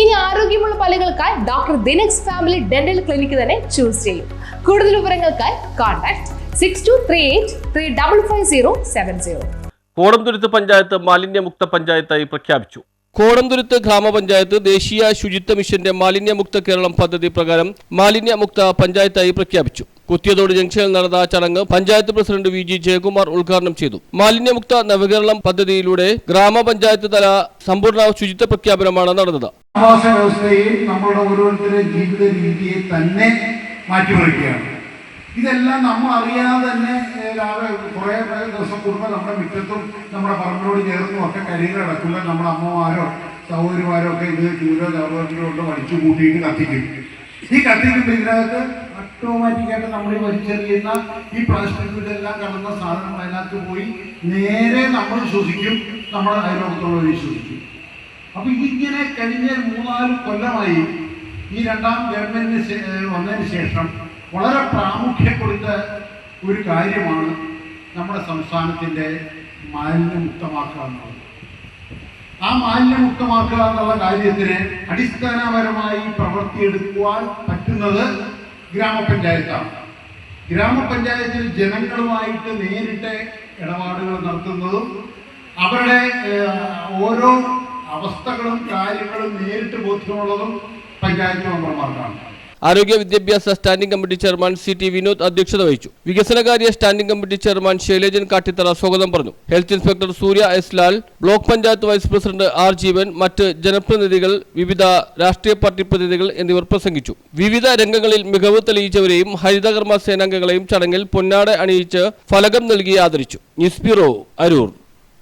ഇനി ആരോഗ്യമുള്ള പല്ലുകൾക്കായി doctor Dinex family dental clinic തന്നെ ചൂസ് ചെയ്യും. കൂടുതൽ വിവരങ്ങൾക്കായി contact six two three eight three double five zero seven zero Kodamthuruth panchayat മാലിന്യമുക്ത പഞ്ചായത്തായി പ്രഖ്യാപിച്ചു. കോടംതുരുത്ത് ഗ്രാമപഞ്ചായത്ത് ദേശീയ ശുചിത്വ മിഷന്റെ മാലിന്യമുക്ത കേരളം പദ്ധതി പ്രകാരം മാലിന്യമുക്ത പഞ്ചായത്തായി പ്രഖ്യാപിച്ചു. കുത്തിയതോട് ജംഗ്ഷനിൽ നടന്ന ചടങ്ങ് panchayat president V G Jayakumar ഉദ്ഘാടനം ചെയ്തു. മാലിന്യമുക്ത നവകേരളം പദ്ധതിയിലൂടെ ഗ്രാമപഞ്ചായത്ത് തല സമ്പൂർണ ശുചിത്വ പ്രഖ്യാപനമാണ് നടന്നത്. ആവാസ നമ്മുടെ ഓരോരുത്തരുടെ ജീവിത രീതിയെ തന്നെ മാറ്റിമറിക്കുകയാണ്. ഇതെല്ലാം നമ്മൾ അറിയാതെ തന്നെ രാവിലെ കുറേ ദിവസം കൂടുമ്പോൾ നമ്മുടെ മുറ്റത്തും നമ്മുടെ പറമ്പിനോട് ചേർന്നും ഒക്കെ കരികൾ കിടക്കുമ്പോൾ നമ്മുടെ അമ്മമാരോ സഹോദരിമാരോ ഒക്കെ ഇത് ചൂരോ കൊണ്ട് വലിച്ചു കൂട്ടിയിട്ട് കത്തിക്കും. ഈ കത്തിക്കുമ്പോൾ ഇതിനകത്ത് ഓട്ടോമാറ്റിക്കായിട്ട് നമ്മൾ വലിച്ചെറിയുന്ന ഈ പ്ലാസ്റ്റിക് ഇതെല്ലാം കടന്ന സാധനങ്ങൾ അതിനകത്ത് പോയി നേരെ നമ്മൾ ശ്വസിക്കും. നമ്മുടെ അയലോകത്തുള്ളവർ ശ്വസിക്കും. അപ്പൊ ഇതിങ്ങനെ കഴിഞ്ഞ മൂന്നാൽ കൊല്ലമായി ഈ രണ്ടാം ഗവൺമെന്റിന് വന്നതിന് ശേഷം വളരെ പ്രാമുഖ്യം കൊടുത്ത ഒരു കാര്യമാണ് നമ്മുടെ സംസ്ഥാനത്തിന്റെ മാലിന്യമുക്തമാക്കുക എന്നുള്ളത്. ആ മാലിന്യമുക്തമാക്കുക എന്നുള്ള കാര്യത്തിന് അടിസ്ഥാനപരമായി പ്രവർത്തിയെടുക്കുവാൻ പറ്റുന്നത് ഗ്രാമപഞ്ചായത്താണ്. ഗ്രാമപഞ്ചായത്തിൽ ജനങ്ങളുമായിട്ട് നേരിട്ട് ഇടപാടുകൾ നടത്തുന്നതും അവരുടെ ഓരോ അവസ്ഥകളും കാര്യങ്ങളും നേരിട്ട് ബോധ്യമുള്ളതും പഞ്ചായത്ത് മെമ്പർമാർക്കാണ്. ആരോഗ്യ വിദ്യാഭ്യാസ standing committee chairman C T Vinod അധ്യക്ഷത വഹിച്ചു. വികസനകാര്യ standing committee chairman Shailajan Kattithara സ്വാഗതം പറഞ്ഞു. Health inspector Surya S Lal block panchayat vice president R Jeevan മറ്റ് ജനപ്രതിനിധികൾ വിവിധ രാഷ്ട്രീയ പാർട്ടി പ്രതിനിധികൾ എന്നിവർ പ്രസംഗിച്ചു. വിവിധ രംഗങ്ങളിൽ മികവ് തെളിയിച്ചവരെയും ഹരിതകർമ്മ സേനാംഗങ്ങളെയും ചടങ്ങിൽ പൊന്നാട അണിയിച്ച് ഫലകം നൽകി ആദരിച്ചു. News bureau Aroor.